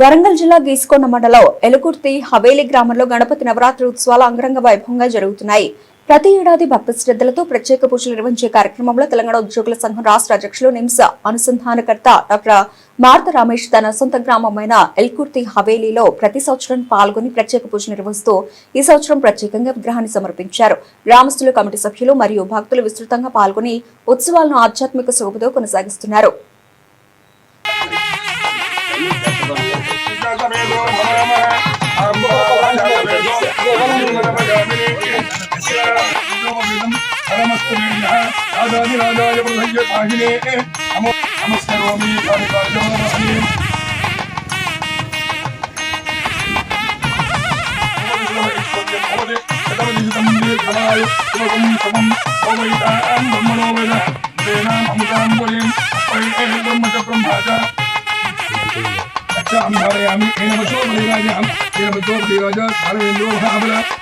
వరంగల్ జిల్లా గీసుకొండ మండలం ఎలుకుర్తి హవేలి గ్రామంలో గణపతి నవరాత్రి ఉత్సవాలు అంగరంగ వైభవంగా జరుగుతున్నాయి. ప్రతి ఏడాది భక్తి శ్రద్ధలతో ప్రత్యేక పూజలు నిర్వహించే కార్యక్రమంలో తెలంగాణ ఉద్యోగుల సంఘం రాష్ట్ర అధ్యక్షులు నిమ్స అనుసంధానకర్త డాక్టర్ మార్త రమేష్ తన సొంత గ్రామమైన ఎల్కుర్తి హవేలీలో ప్రతి సంవత్సరం పాల్గొని ప్రత్యేక పూజ నిర్వహిస్తూ ఈ సంవత్సరం ప్రత్యేకంగా విగ్రహాన్ని సమర్పించారు. గ్రామస్తులు కమిటీ సభ్యులు మరియు భక్తులు విస్తృతంగా పాల్గొని ఉత్సవాలను ఆధ్యాత్మిక శోభతో కొనసాగిస్తున్నారు. राजाधिराजाय प्रसह्य पाहिने नमो नमस्करोमि हरिकार्यमनमहनीम् य त्वं त्वं पवैतां ब्रह्मणो वेद तेनाम् अमुदां बलिं परिणेः ब्रह्म च ब्रह्मा च रक्षां धारयामि एनमशो बलिराजां एनमशो बलिराजा सर्वेन्द्रो महाबल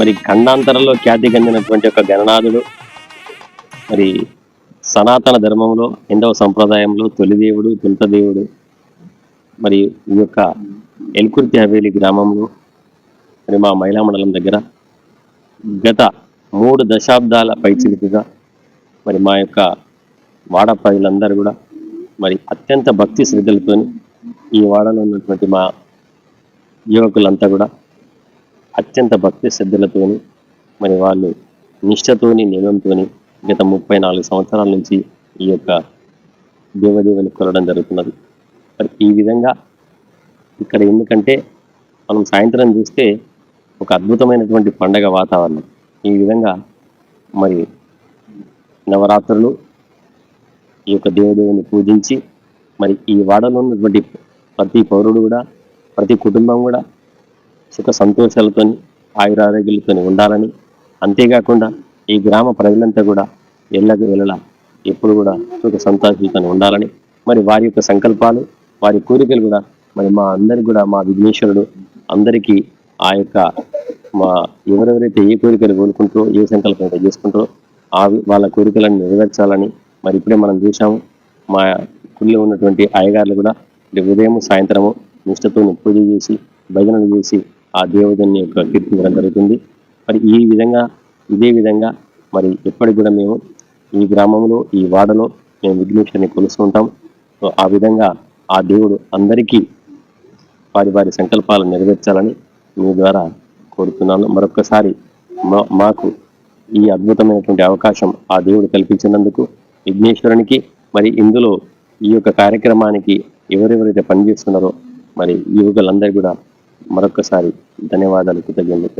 మరి ఖండాంతరంలో ఖ్యాతి చెందినటువంటి ఒక గణనాథుడు. మరి సనాతన ధర్మంలో హిందవ సంప్రదాయంలో తొలి దేవుడు తొంత దేవుడు. మరి ఈ యొక్క ఎల్కుర్తి హవేలి గ్రామంలో మరి మా మహిళా మండలం దగ్గర గత మూడు దశాబ్దాల పైచిలుకుగా మరి మా యొక్క వాడ ప్రజలందరూ కూడా మరి అత్యంత భక్తి శ్రద్ధలతో ఈ వాడలో ఉన్నటువంటి మా యువకులంతా కూడా అత్యంత భక్తి శ్రద్ధలతోని మరి వాళ్ళు నిష్ఠతోని నియమంతోని గత ముప్పై నాలుగు సంవత్సరాల నుంచి ఈ యొక్క దేవదేవుని కొలడం జరుగుతున్నది. మరి ఈ విధంగా ఇక్కడ ఎందుకంటే మనం సాయంత్రం చూస్తే ఒక అద్భుతమైనటువంటి పండగ వాతావరణం. ఈ విధంగా మరి నవరాత్రులు ఈ యొక్క దేవదేవుని పూజించి మరి ఈ వాడలో ఉన్నటువంటి ప్రతి పౌరుడు కూడా ప్రతి కుటుంబం కూడా సుఖ సంతోషాలతోని ఆయురారోగ్యాలతో ఉండాలని. అంతేకాకుండా ఈ గ్రామ ప్రజలంతా కూడా ఎల్లకి వెళ్ళలా ఎప్పుడు కూడా సుఖ సంతోషాలతో ఉండాలని. మరి వారి యొక్క సంకల్పాలు వారి కోరికలు కూడా మరి మా అందరికి కూడా మా విఘ్నేశ్వరుడు అందరికీ ఆ యొక్క మా ఎవరెవరైతే ఏ కోరికలు కోరుకుంటారో ఏ సంకల్పం అయితే చేసుకుంటారో ఆ వాళ్ళ కోరికలను నెరవేర్చాలని మరి ఇప్పుడే మనం చూసాము మా గుడిలో ఉన్నటువంటి అయ్యగారులు కూడా ఉదయం సాయంత్రము నిష్టతో పూజ చేసి భజనలు చేసి ఆ దేవుడిని యొక్క కీర్తించడం జరుగుతుంది. మరి ఈ విధంగా ఇదే విధంగా మరి ఎప్పటికి కూడా మేము ఈ గ్రామంలో ఈ వాడలో మేము విఘ్నేశ్వరిని కొలుస్తుంటాం. సో ఆ విధంగా ఆ దేవుడు అందరికీ వారి వారి సంకల్పాలు నెరవేర్చాలని మీ ద్వారా కోరుతున్నాను. మరొకసారి మా మాకు ఈ అద్భుతమైనటువంటి అవకాశం ఆ దేవుడు కల్పించినందుకు విఘ్నేశ్వరునికి మరి ఇందులో ఈ యొక్క కార్యక్రమానికి ఎవరెవరైతే పనిచేస్తున్నారో మరి యువకులందరూ కూడా మరొకసారి ధన్యవాదాలు కృతజ్ఞతలు.